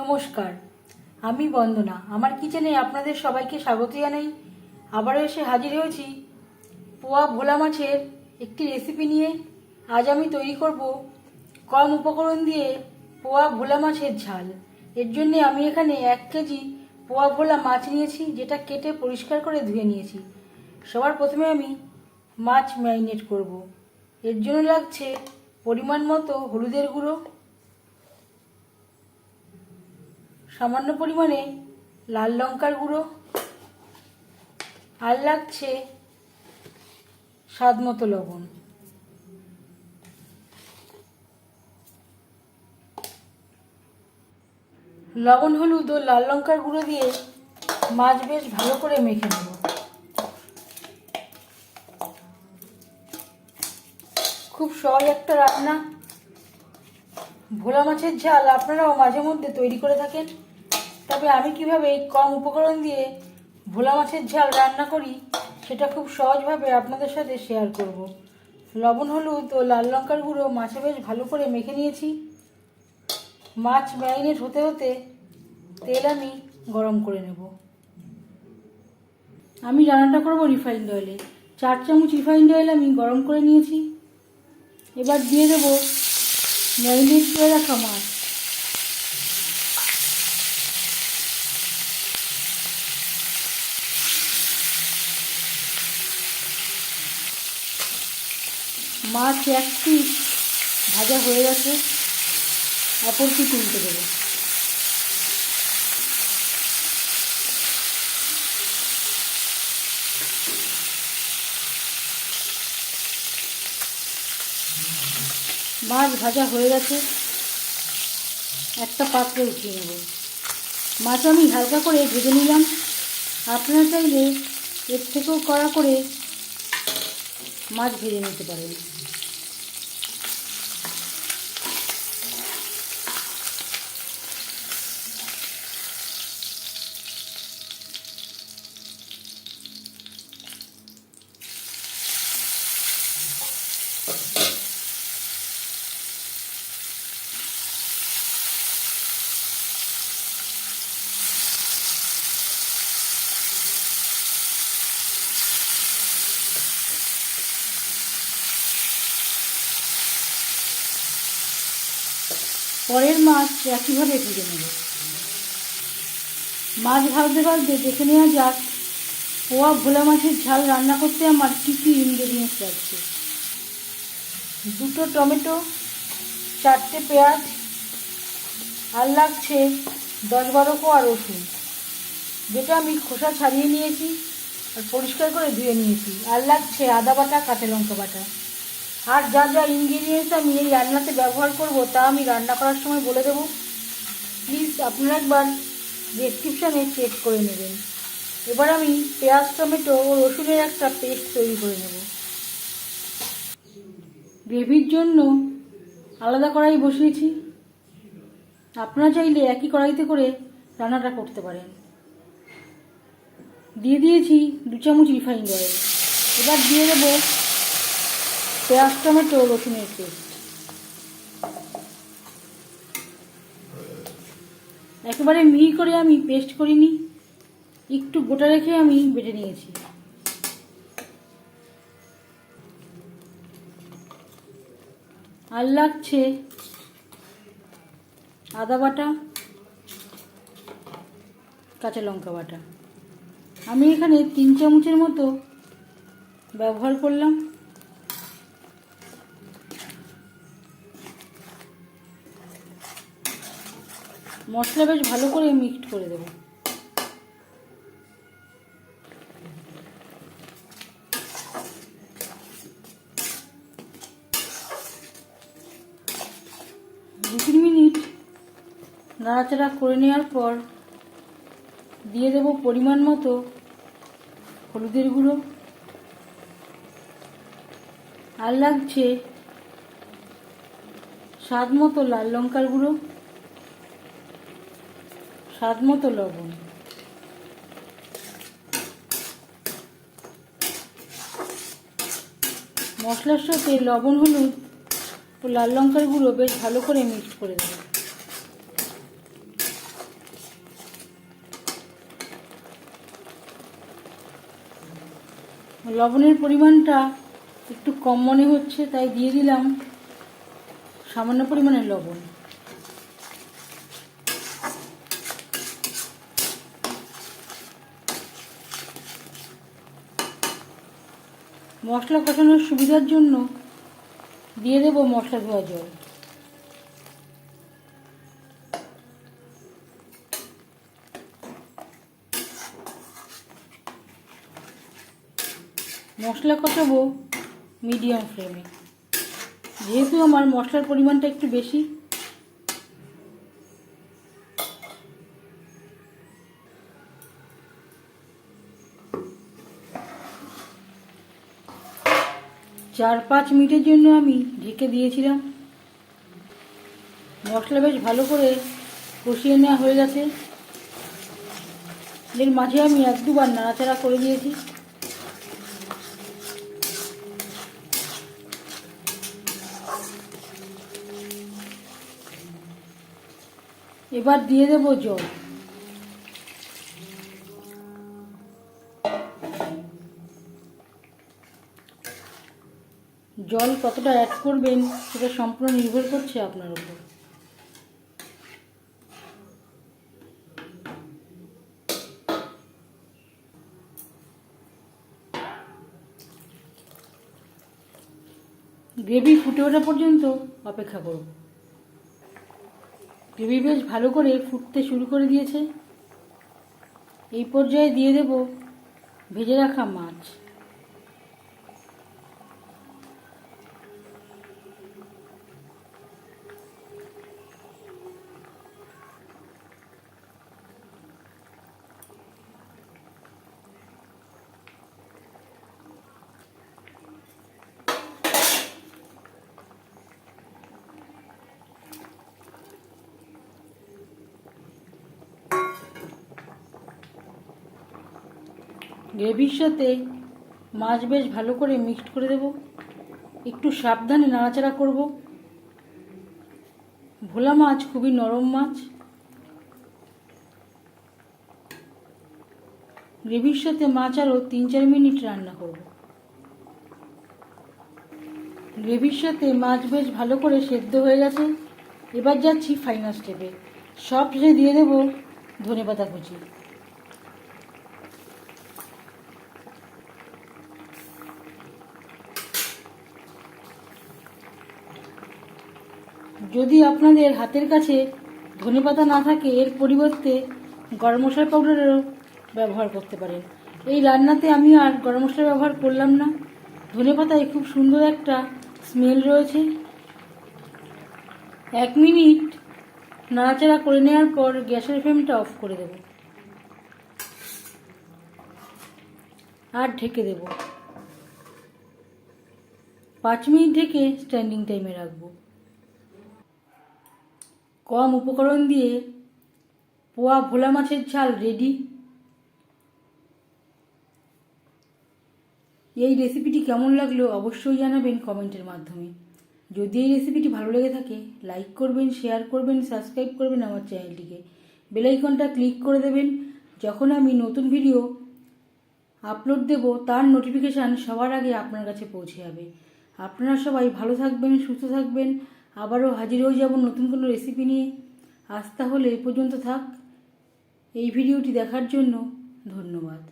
নমস্কার, আমি বন্দনা। আমার কিচেনে আপনাদের সবাইকে স্বাগত জানাই। আবারও এসে হাজির হয়েছি পোয়া ভোলা মাছের একটি রেসিপি নিয়ে। আজ আমি তৈরি করব কম উপকরণ দিয়ে পোয়া ভোলা মাছের ঝাল। এর জন্য আমি এখানে এক কেজি পোয়া ভোলা মাছ নিয়েছি, যেটা কেটে পরিষ্কার করে ধুয়ে নিয়েছি। সবার প্রথমে আমি মাছ ম্যারিনেট করব। এর জন্য লাগছে পরিমাণ মতো হলুদের গুঁড়ো সামান্য পরিমাণে লাল লঙ্কার গুঁড়ো। আর লাগছে স্বাদ মতো লবণ। লবণ, হলুদ ও লাল লঙ্কার গুঁড়ো দিয়ে মাছ বেশ ভালো করে মেখে নেব। খুব সহজ একটা রান্না। ভোলা মাছের ঝাল আপনারাও মাঝে মধ্যে তৈরি করে থাকেন। তবে আমি কীভাবে এই কম উপকরণ দিয়ে ভোলা মাছের ঝাল রান্না করি, সেটা খুব সহজভাবে আপনাদের সাথে শেয়ার করব। লবণ, হলুদ ও লাল লঙ্কার গুঁড়ো মাছে বেশ ভালো করে মেখে নিয়েছি। মাছ ম্যারিনেট হতে হতে তেল আমি গরম করে নেব। আমি রান্নাটা করব রিফাইন্ড অয়েলে চার চামচ রিফাইন্ড অয়েল আমি গরম করে নিয়েছি। এবার দিয়ে দেবো ম্যারিনেট করে রাখা মাছ। মাছ এক পিস ভাজা হয়ে গেছে অপর পিস তুলতে দেবো। মাছ ভাজা হয়ে গেছে, একটা পাত্রে উঠিয়ে নেব। মাছ আমি হালকা করে ভেজে নিলাম। আপনারা চাইলে এর থেকেও কড়া করে মাছ ভেজে নিতে পারেন। পরের মাছ একইভাবে ভেজে নেব। মাছ ভাজতে ভাজতে দেখে নেওয়া যাক, পোয়া ভোলা মাছের ঝাল রান্না করতে আমার কী কী ইনগ্রেডিয়েন্টস লাগছে। দুটো টমেটো, চারটে পেঁয়াজ, আর লাগছে দশ বারো কোয়া রসুন। যেটা আমি খোসা ছাড়িয়ে নিয়েছি আর পরিষ্কার করে ধুয়ে নিয়েছি। আর লাগছে আদা বাটা, কাঁচা লঙ্কা বাটা। আর যা যা ইনগ্রিডিয়েন্টস আমি এই রান্নাতে ব্যবহার করব, তা আমি রান্না করার সময় বলে দেবো। প্লিজ আপনারা একবার ডেসক্রিপশানে চেক করে নেবেন। এবার আমি পেঁয়াজ, টমেটো ও রসুনের একটা পেস্ট তৈরি করে নেব। গ্রেভির জন্য আলাদা কড়াই বসিয়েছি। আপনারা চাইলে একই কড়াইতে করে রান্নাটা করতে পারেন। দিয়ে দিয়েছি দু চামচ রিফাইন্ড অয়েল এবার দিয়ে দেবো পেঁয়াজ টমেটো রসুনের পেস্ট একেবারে মিহি করে আমি পেস্ট করিনি, একটু গোটা রেখে আমি বেটে নিয়েছি। আর লাগছে আদা বাটা, কাঁচা লঙ্কা বাটা। আমি এখানে তিন চামচের মতো ব্যবহার করলাম। মশলা বেশ ভালো করে মিক্সড করে দেবো। দু তিন মিনিট নাড়াচাড়া করে নেওয়ার পর দিয়ে দেব পরিমাণ মতো হলুদের গুঁড়ো। আর লাগছে স্বাদ মতো লাল লঙ্কার গুঁড়ো। স্বাদ মতো লবণ। মশলার সাথে লবণ, হলুদ ও লাল লঙ্কার গুঁড়ো বেশ ভালো করে মিক্সড করে দেব লবণের পরিমাণটা একটু কম মনে হচ্ছে, তাই দিয়ে দিলাম সামান্য পরিমাণে লবণ। মশলা কষানোর সুবিধার জন্য দিয়ে দেবো মশলা ধোয়া জল। মশলা কষাবো মিডিয়াম ফ্লেমে। যেহেতু আমার মশলার পরিমাণটা একটু বেশি চার পাঁচ মিনিটের জন্য আমি ঢেকে দিয়েছিলাম। মশলা বেশ ভালো করে কষিয়ে নেওয়া হয়ে গেছে। এর মাঝে আমি এক দুবার নাড়াচাড়া করে দিয়েছি এবার দিয়ে দেবো জল। জল কতটা অ্যাড করবেন, সেটা সম্পূর্ণ নির্ভর করছে আপনার উপর। গ্রেভি ফুটে ওঠা পর্যন্ত অপেক্ষা করব গ্রেভি বেশ ভালো করে ফুটতে শুরু করে দিয়েছে। এই পর্যায়ে দিয়ে দেব ভেজে রাখা মাছ। গ্রেভির সাথে মাছ বেশ ভালো করে মিক্সড করে দেব। একটু সাবধানে নাড়াচাড়া করব। ভোলা মাছ খুবই নরম মাছ। গ্রেভির সাথে মাছ আরও তিন চার মিনিট রান্না করব। গ্রেভির সাথে মাছ বেশ ভালো করে সেদ্ধ হয়ে গেছে। এবার যাচ্ছি ফাইনাল স্টেপে সব শেষে দিয়ে দেবো ধনে পাতা কুচি। যদি আপনাদের হাতের কাছে ধনেপাতা না থাকে, এর পরিবর্তে গরম মশলা পাউডারেরও ব্যবহার করতে পারেন। এই রান্নাতে আমি আর গরম মশলা ব্যবহার করলাম না। ধনেপাতায় খুব সুন্দর একটা স্মেল রয়েছে। এক মিনিট নাড়াচাড়া করে নেওয়ার পর গ্যাসের ফ্লেমটা অফ করে দেব। আর ঢেকে দেব। পাঁচ মিনিট ঢেকে স্ট্যান্ডিং টাইমে রাখব। কম উপকরণ দিয়ে পোয়া ভোলা মাছের ঝাল রেডি এই রেসিপিটি কেমন লাগল অবশ্যই জানাবেন কমেন্টের মাধ্যমে। যদি এই রেসিপিটি ভালো লেগে থাকে লাইক করবেন শেয়ার করবেন সাবস্ক্রাইব করবেন আমার চ্যানেলটিকে বেলাইকনটা ক্লিক করে দেবেন। যখন আমি নতুন ভিডিও আপলোড দেব, তার নোটিফিকেশান সবার আগে আপনার কাছে পৌঁছে যাবে। আপনারা সবাই ভালো থাকবেন, সুস্থ থাকবেন। আবারও হাজির হয়ে যাব নতুন কোনো রেসিপি নিয়ে। আজ তাহলে এ পর্যন্ত থাক। এই ভিডিওটি দেখার জন্য ধন্যবাদ।